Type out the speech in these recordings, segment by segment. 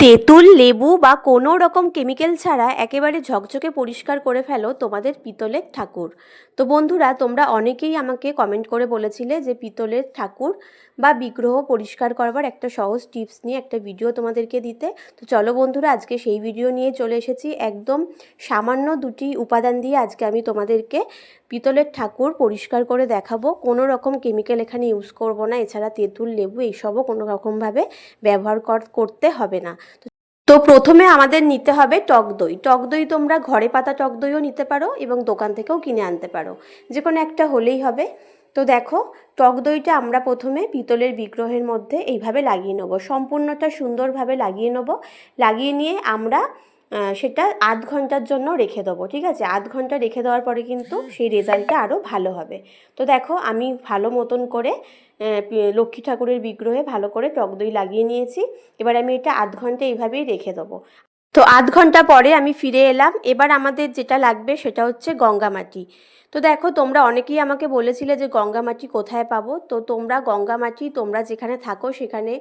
তেঁতুল, লেবু বা কোনো রকম কেমিক্যাল ছাড়া একেবারে ঝকঝকে পরিষ্কার করে ফেলো তোমাদের পিতলের ঠাকুর। তো বন্ধুরা, তোমরা অনেকেই আমাকে কমেন্ট করে বলেছিলে যে পিতলের ঠাকুর বা বিগ্রহ পরিষ্কার করবার একটা সহজ টিপস নিয়ে একটা ভিডিও তোমাদেরকে দিতে। তো চলো বন্ধুরা, আজকে সেই ভিডিও নিয়ে চলে এসেছি। একদম সামান্য দুটি উপাদান দিয়ে আজকে আমি তোমাদেরকে পিতলের ঠাকুর পরিষ্কার করে দেখাবো। কোনো রকম কেমিক্যাল এখানে ইউজ করব না, এছাড়া তেঁতুল, লেবু, এইসবও কোনো রকমভাবে ব্যবহার কর- করতে হবে না। তো প্রথমে আমাদের নিতে হবে টক দই। টক দই তোমরা ঘরে পাতা টক দইও নিতে পারো এবং দোকান থেকেও কিনে আনতে পারো। যে কোনো একটা হলেই হবে। তো দেখো, টক দইটা আমরা প্রথমে পিতলের বিগ্রহের মধ্যে এইভাবে লাগিয়ে নেব। সম্পূর্ণটা সুন্দরভাবে লাগিয়ে নেব। লাগিয়ে নিয়ে আমরা সেটা আধ ঘণ্টার জন্য রেখে দেবো, ঠিক আছে? আধ ঘণ্টা রেখে দেওয়ার পরে কিন্তু সেই রেজাল্টটা আরও ভালো হবে। তো দেখো, আমি ভালো মতন করে লক্ষ্মী ঠাকুরের বিগ্রহে ভালো করে টক দই লাগিয়ে নিয়েছি। এবার আমি এটা আধ ঘণ্টা এইভাবেই রেখে দেবো। তো আধ ঘণ্টা পরে আমি ফিরে এলাম। এবার আমাদের যেটা লাগবে সেটা হচ্ছে গঙ্গামাটি তো দেখো, তোমরা অনেকেই আমাকে বলেছিলে যে গঙ্গামাটি কোথায় পাবো। তো তোমরা গঙ্গামাটি তোমরা যেখানে থাকো সেখানে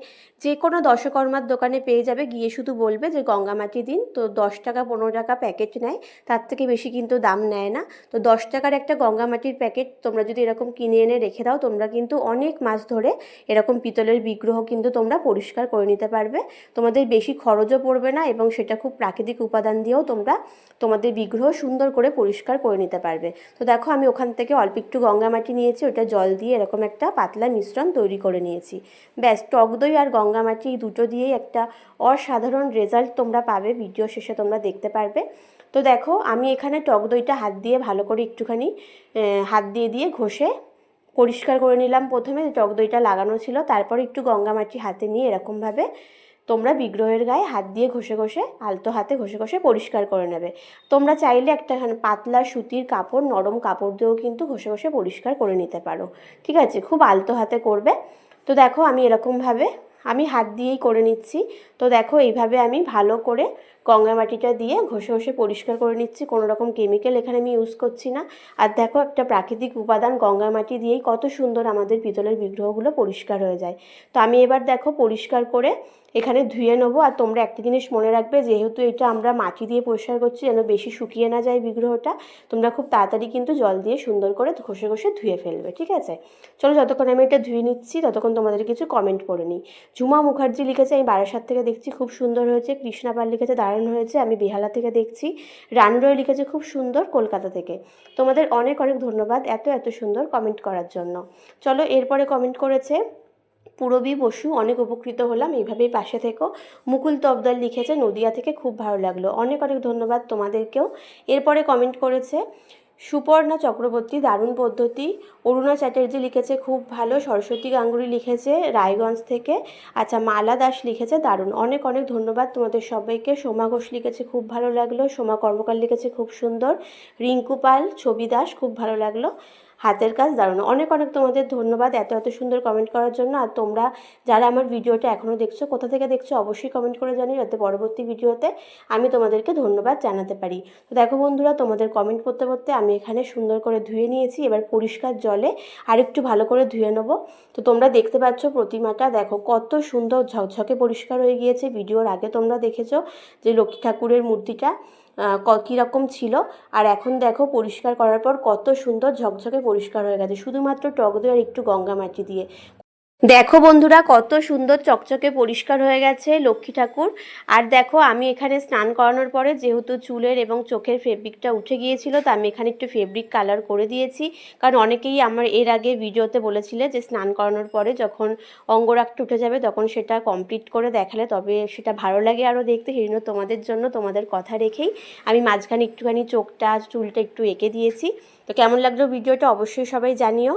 যে কোনো দশকর্মার দোকানে পেয়ে যাবে। গিয়ে শুধু বলবে যে গঙ্গামাটি দিন। তো দশ টাকা, পনেরো টাকা প্যাকেট নেয়। তার থেকে বেশি কিন্তু দাম নেয় না। তো দশ টাকার একটা গঙ্গামাটির প্যাকেট তোমরা যদি এরকম কিনে এনে রেখে দাও, তোমরা কিন্তু অনেক মাস ধরে এরকম পিতলের বিগ্রহ কিন্তু তোমরা পরিষ্কার করে নিতে পারবে। তোমাদের বেশি খরচও পড়বে না এবং সেটা খুব প্রাকৃতিক উপাদান দিয়েও তোমরা তোমাদের বিগ্রহ সুন্দর করে পরিষ্কার করে নিতে পারবে। তো দেখো, আমি ওখান থেকে অল্প একটু গঙ্গামাটি নিয়েছি, ওটা জল দিয়ে এরকম একটা পাতলা মিশ্রণ তৈরি করে নিয়েছি। ব্যাস, টক দই আর গঙ্গামাটি এই দুটো দিয়েই একটা অসাধারণ রেজাল্ট তোমরা পাবে, ভিডিও শেষে তোমরা দেখতে পারবে। তো দেখো, আমি এখানে টক দইটা হাত দিয়ে ভালো করে একটুখানি হাত দিয়ে দিয়ে ঘষে পরিষ্কার করে নিলাম। প্রথমে টক দইটা লাগানো ছিল, তারপর একটু গঙ্গামাটি হাতে নিয়ে এরকমভাবে তোমরা বিগ্রহের গায়ে হাত দিয়ে ঘষে ঘষে, আলতো হাতে ঘষে ঘষে পরিষ্কার করে নেবে। তোমরা চাইলে একটা পাতলা সুতির কাপড়, নরম কাপড় দিয়েও কিন্তু ঘষে ঘষে পরিষ্কার করে নিতে পারো। ঠিক আছে? খুব আলতো হাতে করবে। তো দেখো আমি এরকমভাবে আমি হাত দিয়েই করে নিচ্ছি। তো দেখো এইভাবে আমি ভালো করে গঙ্গা মাটিটা দিয়ে ঘষে ঘষে পরিষ্কার করে নিচ্ছি। কোনো রকম কেমিক্যাল এখানে আমি ইউজ করছি না। আর দেখো একটা প্রাকৃতিক উপাদান গঙ্গা মাটি দিয়েই কত সুন্দর আমাদের পিতলের বিগ্রহগুলো পরিষ্কার হয়ে যায়। তো আমি এবার দেখো পরিষ্কার করে এখানে ধুয়ে নেব। আর তোমরা একটা জিনিস মনে রাখবে, যেহেতু এটা আমরা মাটি দিয়ে পরিষ্কার করছি, যেন বেশি শুকিয়ে না যায় বিগ্রহটা, তোমরা খুব তাড়াতাড়ি কিন্তু জল দিয়ে সুন্দর করে ঘষে ঘষে ধুয়ে ফেলবে, ঠিক আছে? চলো যতক্ষণ আমি এটা ধুয়ে নিচ্ছি, ততক্ষণ তোমাদের কিছু কমেন্ট পড়ে নিই। ঝুমা মুখার্জি লিখেছে, আমি বারাসাত থেকে দেখছি, খুব সুন্দর হয়েছে। কৃষ্ণা পাল লিখেছে দারুণ হয়েছে, আমি বেহালা থেকে দেখছি। রানরয় লিখেছে খুব সুন্দর কলকাতা থেকে। তোমাদের অনেক অনেক ধন্যবাদ এত এত সুন্দর কমেন্ট করার জন্য। চলো এরপরে কমেন্ট করেছে, পুরবী বসু, অনেক উপকৃত হলাম, এইভাবেই পাশে থেকো। মুকুল তবদার লিখেছে, নদিয়া থেকে খুব ভালো লাগল। অনেক অনেক ধন্যবাদ তোমাদেরকেও। এরপরে কমেন্ট করেছে সুপর্ণা চক্রবর্তী, দারুণ পদ্ধতি। অরুণা চ্যাটার্জি লিখেছে খুব ভালো, সরস্বতী গাঙ্গুলি লিখেছে রায়গঞ্জ থেকে। আচ্ছা মালা দাস লিখেছে দারুণ। অনেক অনেক ধন্যবাদ তোমাদের সবাইকে। সোমা ঘোষ লিখেছে খুব ভালো লাগল। সোমা কর্মকার লিখেছে খুব সুন্দর। রিঙ্কু পাল, ছবি দাস, খুব ভালো লাগল। হাতের কাজ দারুণ। অনেক অনেক তোমাদের ধন্যবাদ এত এত সুন্দর কমেন্ট করার জন্য। আর তোমরা যারা আমার ভিডিওটা এখনও দেখছ, কোথা থেকে দেখছ অবশ্যই কমেন্ট করে জানি যাতে পরবর্তী ভিডিওতে আমি তোমাদেরকে ধন্যবাদ জানাতে পারি। তো দেখো বন্ধুরা, তোমাদের কমেন্ট করতে করতে আমি এখানে সুন্দর করে ধুয়ে নিয়েছি। এবার পরিষ্কার জলে আরেকটু ভালো করে ধুয়ে নেব। তো তোমরা দেখতে পাচ্ছ প্রতিমাটা, দেখো কত সুন্দর ঝকঝকে পরিষ্কার হয়ে গিয়েছে। ভিডিওর আগে তোমরা দেখেছ যে লক্ষ্মী ঠাকুরের মূর্তিটা কীরকম ছিল। আর এখন দেখো পরিষ্কার করার পর কত সুন্দর ঝকঝকে পরিষ্কার হয়ে গেছে। শুধুমাত্র টক দই আর একটু গঙ্গা মাটি দিয়ে। দেখো বন্ধুরা, কত সুন্দর চকচকে পরিষ্কার হয়ে গেছে লক্ষ্মী ঠাকুর। আর দেখো, আমি এখানে স্নান করানোর পরে যেহেতু চুলের এবং চোখের ফেব্রিকটা উঠে গিয়েছিল, তো আমি এখানে একটু ফেব্রিক কালার করে দিয়েছি। কারণ অনেকেই আমার এর আগে ভিডিওতে বলেছিলে যে স্নান করানোর পরে যখন অঙ্গরাগটা উঠে যাবে, তখন সেটা কমপ্লিট করে দেখালে তবে সেটা ভালো লাগে আরও দেখতে। সেই তোমাদের জন্য তোমাদের কথা রেখেই আমি মাঝখানে একটুখানি চোখটা, চুলটা একটু এঁকে দিয়েছি। তো কেমন লাগল ভিডিওটা অবশ্যই সবাই জানিও।